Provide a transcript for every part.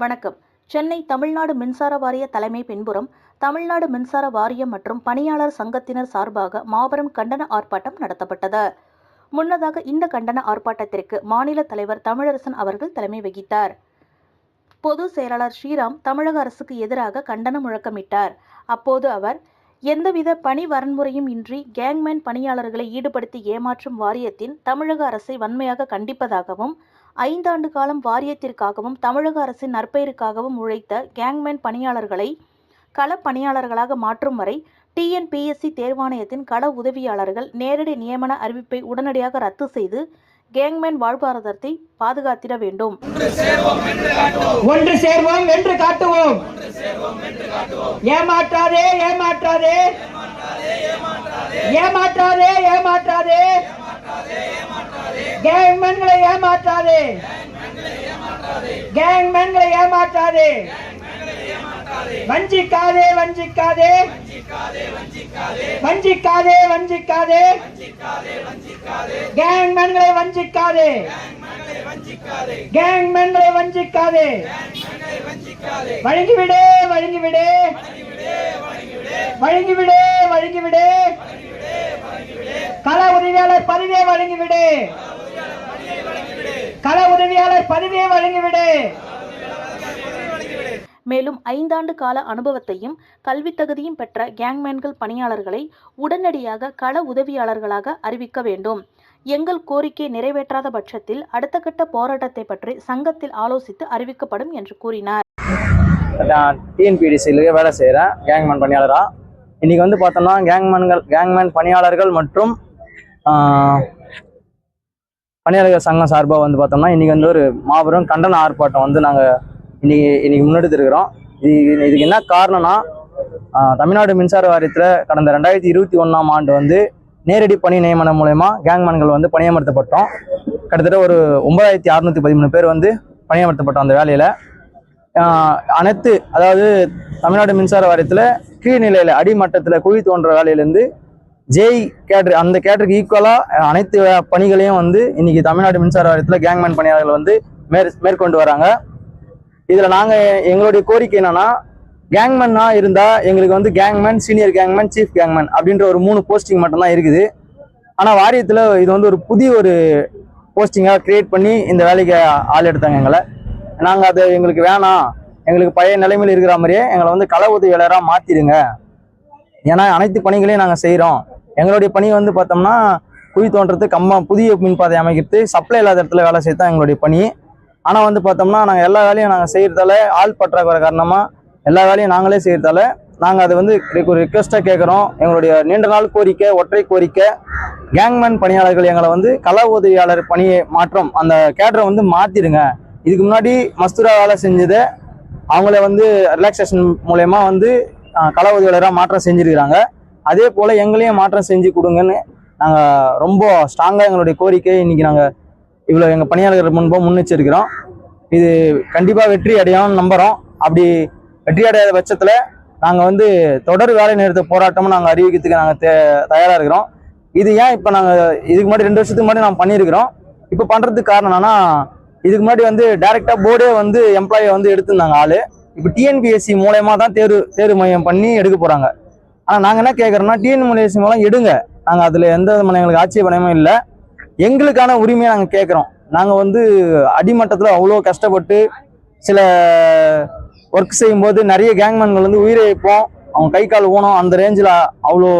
வணக்கம். சென்னை தமிழ்நாடு மின்சார வாரிய தலைமை பின்புறம் தமிழ்நாடு மின்சார வாரியம் மற்றும் பணியாளர் சங்கத்தினர் சார்பாக மாபெரும் கண்டன ஆர்ப்பாட்டம் நடத்தப்பட்டது. முன்னதாக இந்த கண்டன ஆர்ப்பாட்டத்திற்கு மாநில தலைவர் தமிழரசன் அவர்கள் தலைமை வகித்தார். பொது செயலாளர் ஸ்ரீராம் தமிழக அரசுக்கு எதிராக கண்டன முழக்கமிட்டார். அப்போது அவர் எந்தவித பணி வரன்முறையும் இன்றி கேங்மேன் பணியாளர்களை ஈடுபடுத்தி ஏமாற்றும் வாரியத்தின் தமிழக அரசை வன்மையாக கண்டிப்பதாகவும் ஐந்தாண்டு காலம் வாரியத்திற்காகவும் தமிழக அரசின் நற்பெயருக்காகவும் உழைத்த கேங்மேன் பணியாளர்களை கள பணியாளர்களாக மாற்றும் வரை டிஎன்பிஎஸ்சி தேர்வாணையத்தின் கள உதவியாளர்கள் நேரடி நியமன அறிவிப்பை உடனடியாக ரத்து செய்து கேங்மேன் வாழ்வாதாரத்தை பாதுகாத்திட வேண்டும். ஒன்று சேர்வோம் என்று காட்டுவோம். ஏமாற்றாதே ஏமாற்றாதே. ஏமாற்றாதே ஏமாற்றாதே. கேங்மேன்களை ஏமாற்றாதே கேங்மேன்களை ஏமாற்றாதே வஞ்சிக்காதே வஞ்சிக்காதே வஞ்சிக்காதே வஞ்சிக்காதே கேங்மேன்களை வஞ்சிக்காதே கேங்மேன்களை வஞ்சிக்காதே வழங்கிவிடு வழங்கிவிடு வழங்கிவிடு வழங்கிவிடு கள உதவியாளர் பதிவே வழங்கிவிடு கள உதவியாளர் பதவியை வழங்கிவிடு. மேலும் ஐந்தாண்டு கால அனுபவத்தையும் கல்வித் தகுதியும் பெற்ற கேங்மேன்கள் பணியாளர்களை உடனடியாக கள உதவியாளர்களாக அறிவிக்க வேண்டும். எங்கள் கோரிக்கை நிறைவேற்றாத பட்சத்தில் அடுத்த கட்ட போராட்டத்தை பற்றி சங்கத்தில் ஆலோசித்து அறிவிக்கப்படும் என்று கூறினார். நான் டிஎன்பிடிசியில் வேலை செய்கிறேன் கேங்மேன் பணியாளராக இன்றைக்கி வந்து பார்த்தோம்னா கேங்மேன்கள் கேங்மேன் பணியாளர்கள் மற்றும் ஆஹ், பணியாளர்கள் சங்கம் சார்பாக வந்து பார்த்தோம்னா இன்றைக்கி வந்து ஒரு மாபெரும் கண்டன ஆர்ப்பாட்டம் வந்து நாங்கள் இன்றைக்கி இன்றைக்கி முன்னெடுத்துருக்கிறோம் இது இதுக்கு என்ன காரணம்னா தமிழ்நாடு மின்சார வாரியத்தில் கடந்த ரெண்டாயிரத்தி இருபத்தி ஒன்றாம் ஆண்டு வந்து நேரடி பணி நியமனம் மூலயமா கேங்மேன்கள் வந்து பணியமர்த்தப்பட்டோம். கிட்டத்தட்ட ஒரு ஒன்பதாயிரத்தி அறுநூத்தி பதிமூணு பேர் வந்து பணியமர்த்தப்பட்டோம் அந்த வேலையில். அனைத்து அதாவது தமிழ்நாடு மின்சார வாரியத்தில் கீழ்நிலையில் அடிமட்டத்தில் குழி தோன்ற வேலையிலேருந்து ஜேஇ கேட்ரு அந்த கேட்டருக்கு ஈக்குவலாக அனைத்து பணிகளையும் வந்து இன்னைக்கு தமிழ்நாடு மின்சார வாரியத்தில் கேங்மேன் பணியாளர்கள் வந்து மேற் மேற்கொண்டு வராங்க. இதில் நாங்கள் எங்களுடைய கோரிக்கை என்னன்னா கேங்மேனா இருந்தால் எங்களுக்கு வந்து gangman senior gangman chief gangman அப்படின்ற ஒரு மூணு போஸ்டிங் மட்டும்தான் இருக்குது. ஆனால் வாரியத்தில் இது வந்து ஒரு புதிய ஒரு போஸ்டிங்காக க்ரியேட் பண்ணி இந்த வேலைக்கு ஆள் எடுத்தாங்க எங்களை. நாங்கள் அது எங்களுக்கு வேணாம். எங்களுக்கு பழைய நிலைமையில் இருக்கிற மாதிரியே எங்களை வந்து கள உதவியாளராக மாற்றிடுங்க ஏன்னா அனைத்து பணிகளையும் நாங்கள் செய்கிறோம் எங்களுடைய பணி வந்து பார்த்தோம்னா குழி தோன்றது கம்மா புதிய மின்பாதை அமைக்கிறது சப்ளை இல்லாத இடத்துல வேலை செய்ய தான் எங்களுடைய பணி. ஆனால் வந்து பார்த்தோம்னா நாங்கள் எல்லா வேலையும் நாங்கள் செய்கிறதால ஆள் பற்றாக்குறை காரணமாக எல்லா வேலையும் நாங்களே செய்கிறதால நாங்கள் அதை வந்து ஒரு ரிக்வெஸ்ட்டாக கேட்குறோம் எங்களுடைய நீண்ட நாள் கோரிக்கை ஒற்றை கோரிக்கை. கேங்மேன் பணியாளர்கள் எங்களை வந்து கள உதவியாளர் பணியை மாற்றம் அந்த கேடரை வந்து மாற்றிடுங்க இதுக்கு முன்னாடி மஸ்தூரா வேலை செஞ்சதை அவங்கள வந்து ரிலாக்ஸேஷன் மூலயமா வந்து கள உதவியாளராக மாற்றம் செஞ்சுருக்கிறாங்க. அதே போல் எங்களையும் மாற்றம் செஞ்சு கொடுங்கன்னு நாங்கள் ரொம்ப ஸ்ட்ராங்காக எங்களுடைய கோரிக்கை இன்றைக்கி நாங்கள் இவ்வளோ எங்கள் பணியாளர்கள் முன்போ முன்னெச்சரிக்கிறோம். இது கண்டிப்பாக வெற்றி அடையணும்னு நம்புகிறோம் அப்படி வெற்றி அடையாத பட்சத்தில் நாங்கள் வந்து தொடர் வேலை நிறுத்த போராட்டமும் நாங்கள் அறிவிக்கிறதுக்கு நாங்கள் தே தயாராக இருக்கிறோம். இது ஏன் இப்போ நாங்கள் இதுக்கு முன்னாடி ரெண்டு வருஷத்துக்கு முன்னாடி நாங்கள் பண்ணியிருக்கிறோம். இப்போ பண்ணுறதுக்கு காரணம் என்னன்னா இதுக்கு முன்னாடி வந்து டைரெக்டாக போர்டே வந்து எம்ப்ளாயை வந்து எடுத்திருந்தாங்க ஆள். இப்போ டிஎன்பிஎஸ்சி மூலயமா தான் தேர்வு தேர்வு மையம் பண்ணி எடுக்க போகிறாங்க ஆனால் நாங்கள் என்ன கேட்குறோம்னா டிஎன்பிஎஸ்சி மூலம் எடுங்க. நாங்கள் அதில் எந்த விதமான எங்களுக்கு ஆட்சேபனையும் இல்லை. எங்களுக்கான உரிமையை நாங்கள் கேட்குறோம் நாங்கள் வந்து அடிமட்டத்தில் அவ்வளோ கஷ்டப்பட்டு சில ஒர்க் செய்யும்போது நிறைய கேங்மேன்கள் வந்து உயிரை வைப்போம் அவங்க கை கால் ஊனம். அந்த ரேஞ்சில் அவ்வளோ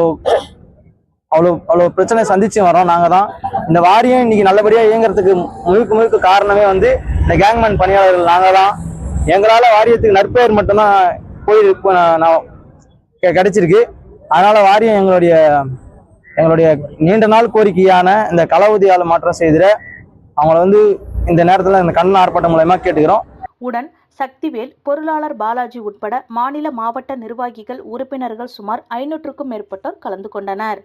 அவ்வளோ அவ்வளோ பிரச்சனை சந்திச்சு வரோம் நாங்கள் தான். இந்த வாரியம் இன்னைக்கு நல்லபடியாக இயங்குறதுக்கு முழுக்க முழுக்க காரணமே வந்து இந்த கேங்மேன் பணியாளர்கள் நாங்கள் தான். எங்களால் வாரியத்துக்கு நற்பெயர் மட்டும்தான் போய் நான் கிடைச்சிருக்கு. அதனால வாரியம் எங்களுடைய எங்களுடைய நீண்ட நாள் கோரிக்கையான இந்த களவுதியால மாற்றம் செய்திட அவங்கள வந்து இந்த நேரத்தில் இந்த கண்ணன் ஆர்ப்பாட்டம் மூலயமா கேட்டுக்கிறோம். உடன் சக்திவேல் பொருளாளர் பாலாஜி உட்பட மாநில மாவட்ட நிர்வாகிகள் உறுப்பினர்கள் சுமார் ஐநூற்றுக்கும் மேற்பட்டோர் கலந்து கொண்டனர்.